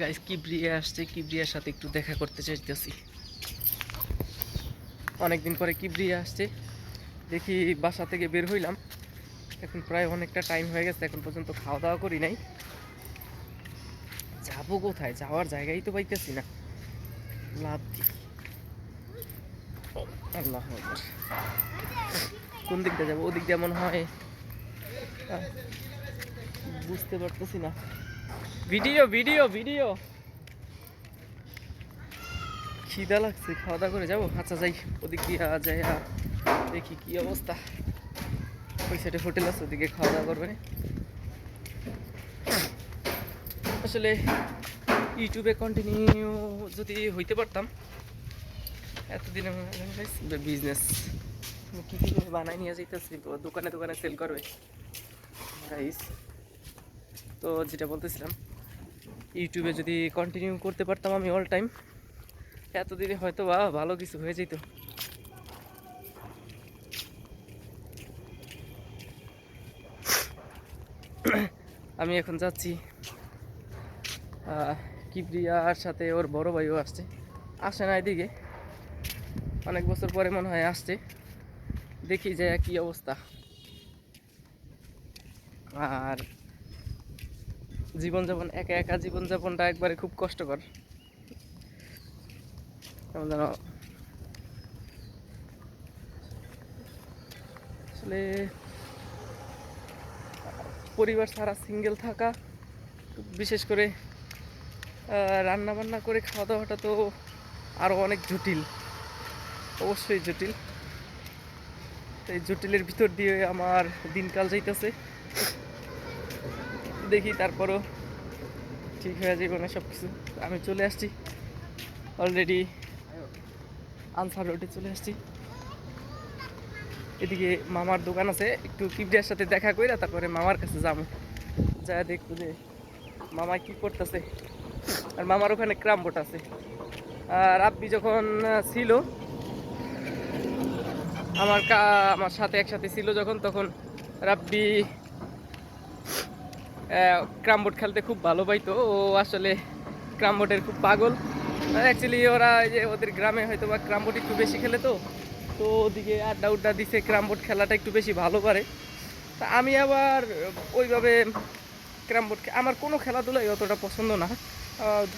Guys Kibria আসছে, কিবরিয়ার সাথে একটু দেখা করতে চাইতেছি। অনেকদিন পরে কিবরিয়া আসছে। দেখি বাসা থেকে বের হইলাম। এখন প্রায় অনেকটা টাইম হয়ে গেছে, এখন পর্যন্ত খাওয়া দাওয়া করি নাই। যাব কোথায়? যাওয়ার জায়গাই তো পাইতেছি না। লাভ আল্লাহ কোন দিকটা যাব? ওদিক দিয়ে মনে হয় বুঝতে পারতেছি না। Video video video. খিদা লাগছে, খাওয়া দাওয়া করে যাব? আচ্ছা যাই, ওদিক দিয়ে যাই দেখি কি অবস্থা। ওই সাইডে হোটেল আছে, ওদিকে খাওয়া দাওয়া করবে। আসলে ইউটিউবে কন্টিনিউ যদি হইতে পারতাম, এতদিনে বিজনেস কী কী বানাই নিয়ে যাইতেছি, দোকানে দোকানে সেল করবে। গাইস তো যেটা বলতেছিলাম ইউটিউবে যদি কন্টিনিউ করতে পারতাম আমি অল টাইম এতদিনে হয়তো বা ভালো কিছু হয়ে যেত। আমি এখন যাচ্ছি আহ, কিবরিয়ার সাথে ওর বড় ভাইও আসছে। আসে না এদিকে অনেক বছর পরে মনে হয় আসছে। দেখি যে কি অবস্থা। আর জীবনযাপন, একা একা জীবনযাপনটা একবারে খুব কষ্টকর। কেমন আসলে পরিবার ছাড়া সিঙ্গেল থাকা, বিশেষ করে রান্না বান্না করে খাওয়া দাওয়াটা তো আরও অনেক জটিল। অবশ্যই জটিল। এই জটিলের ভিতর দিয়ে আমার দিনকাল যাইতেছে। দেখি, তারপরও ঠিক হয়ে যাবে না সব কিছু আমি চলে আসছি। অলরেডি আনসার রোডে চলে আসছি। এদিকে মামার দোকান আছে। একটু কিবরিয়ার সাথে দেখা কইরা তারপরে মামার কাছে যাব। যা দেখব যে মামা কি করতেছে। আর মামার ওখানে ক্রামবোট আছে। আর আব্বি যখন ছিল, আমার কা, আমার সাথে একসাথে ছিল যখন, তখন রাব্বি ক্রামবোর্ড খেলতে খুব ভালো পাইতো। ও আসলে ক্রামবোর্ডের খুব পাগল। অ্যাকচুয়ালি ওরা যে ওদের গ্রামে হয়তো বা ক্রামবোর্ড একটু বেশি খেলে তো। তো ওদিকে আড্ডা উড্ডা দিছে ক্রামবোর্ড খেলাটা একটু বেশি ভালো পারে। তা আমি আবার ওইভাবে ক্রামবোর্ড আমার কোনো খেলাধুলাই অতটা পছন্দ না।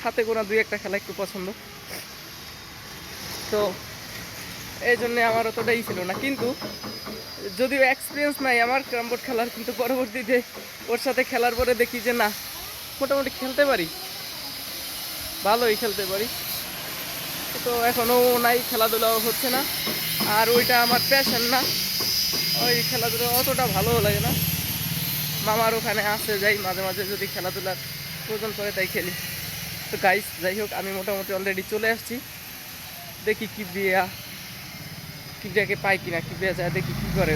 হাতে গোনা দুই একটা খেলা একটু পছন্দ। তো এই জন্যে আমার অতটাই ছিল না। কিন্তু যদিও এক্সপিরিয়েন্স নাই আমার ক্রামবোর্ড খেলার, কিন্তু পরবর্তীতে ওর সাথে খেলার পরে দেখি যে না, মোটামুটি খেলতে পারি। ভালোই খেলতে পারি। তো এখনও নাই, খেলাধুলাও হচ্ছে না। আর ওইটা আমার প্যাশন না। ওই খেলাধুলা অতটা ভালোও লাগে না। মামার ওখানে আসে যাই মাঝে মাঝে যদি খেলাধুলার প্রয়োজন পড়ে তাই খেলি। তো গাইস যাই হোক, আমি মোটামুটি অলরেডি চলে আসছি। দেখি কি বিয়া কিবরিয়াকে পাই কিনা কিবরিয়া যায় দেখি কি করে